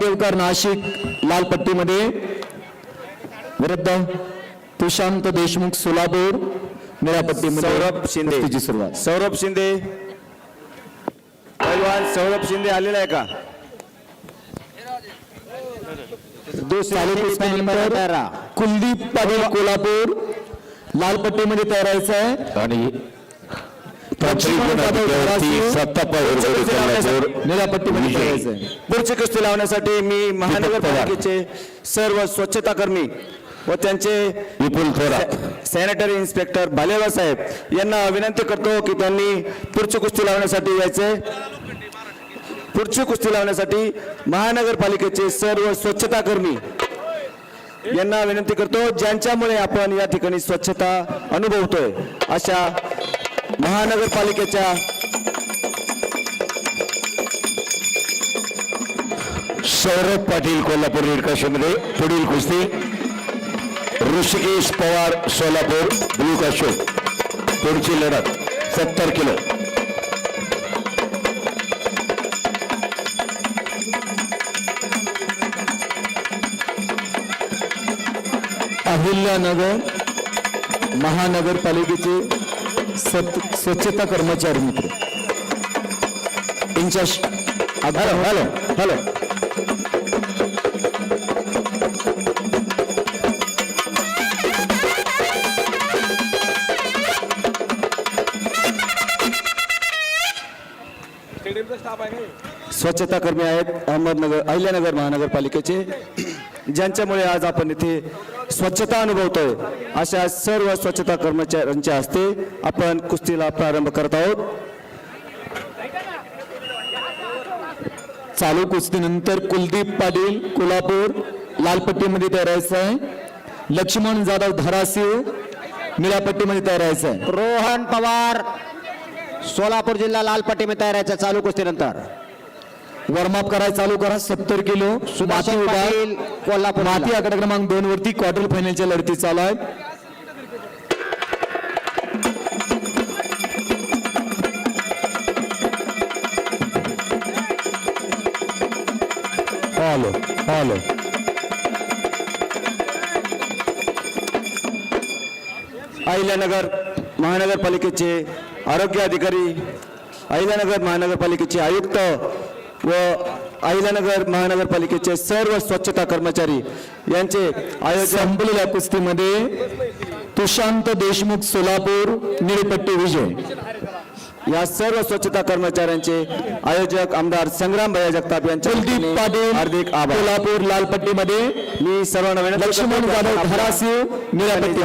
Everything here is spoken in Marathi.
देवकर नाशिक लाल पट्टीमध्ये विरुद्ध तुशांत देशमुख सोलापूर निळ्या पट्टीमध्ये सौरभ शिंदे. सुरुवात. सौरभ शिंदे. पैलवान सौरभ शिंदे आलेला आहे का? कुलदीप पाटील कोल्हापूर लाल पट्टीमध्ये तयारायचं आहे. आणि पुढची कुस्ती लावण्यासाठी मी महानगरपालिकेचे सर्व स्वच्छताकर्मी व त्यांचे विपुल थोरात सॅनिटरी इन्स्पेक्टर भालेवा साहेब यांना विनंती करतो की त्यांनी पुढची कुस्ती लावण्यासाठी यायचे. पुढची कुस्ती लावण्यासाठी महानगरपालिकेचे सर्व स्वच्छताकर्मी यांना विनंती करतो ज्यांच्यामुळे आपण या ठिकाणी स्वच्छता अनुभवतोय अशा महानगरपालिकेच्या सौरभ पाटील कोल्हापूर रेडकाशीमध्ये पुढील कुस्ती. ऋषिकेश पवार सोलापूर ब्लू काशो पुढची लढत सत्तर किलो. अहिल्यानगर महानगरपालिकेचे स्वच्छता कर्मचारी मित्र. यांच्या हॅलो हॅलो हॅलो. स्वच्छता कर्मी आहेत अहमदनगर अहिल्यानगर महानगरपालिकेचे. ज्यांच्यामुळे आज आपण इथे स्वच्छता अनुभवतोय. अशा सर्व स्वच्छता कर्मचाऱ्यांच्या हस्ते आपण कुस्तीला प्रारंभ करत आहोत. चालू कुस्तीनंतर कुलदीप पाटील कोल्हापूर लालपट्टीमध्ये तयारायचं आहे. लक्ष्मण जाधव धाराशिव निळ्या पट्टीमध्ये तयारायचं आहे. रोहन पवार सोलापूर जिल्हा लाल पट्टी तयार आहे चालू कुस्तीनंतर. वॉर्मअप करायला चालू करा सत्तर किलो. माती पाटील कोल्हापूर माती जिल्हा. आकडा क्रमांक दोन वरती क्वार्टर फायनलच्या लढती चालू आहेत हॅलो हॅलो अहिल्यानगर महानगरपालिकेचे आरोग्य अधिकारी अहिल्यानगर महानगरपालिकेचे आयुक्त व अहिल्यानगर महानगरपालिकेचे सर्व स्वच्छता कर्मचारी यांचे आयोजन संपलेल्या कुस्तीमध्ये तुशांत देशमुख सोलापूर निळपट्टी विजय. या सर्व स्वच्छता कर्मचाऱ्यांचे आयोजक आमदार संग्राम भैया जगताप यांचे कुलदीप पाटील हार्दिक आभार. कोल्हापूर लाल पट्टीमध्ये मी सर्वांना लक्ष्मण जाधव धाराशिव निळ्या पट्टी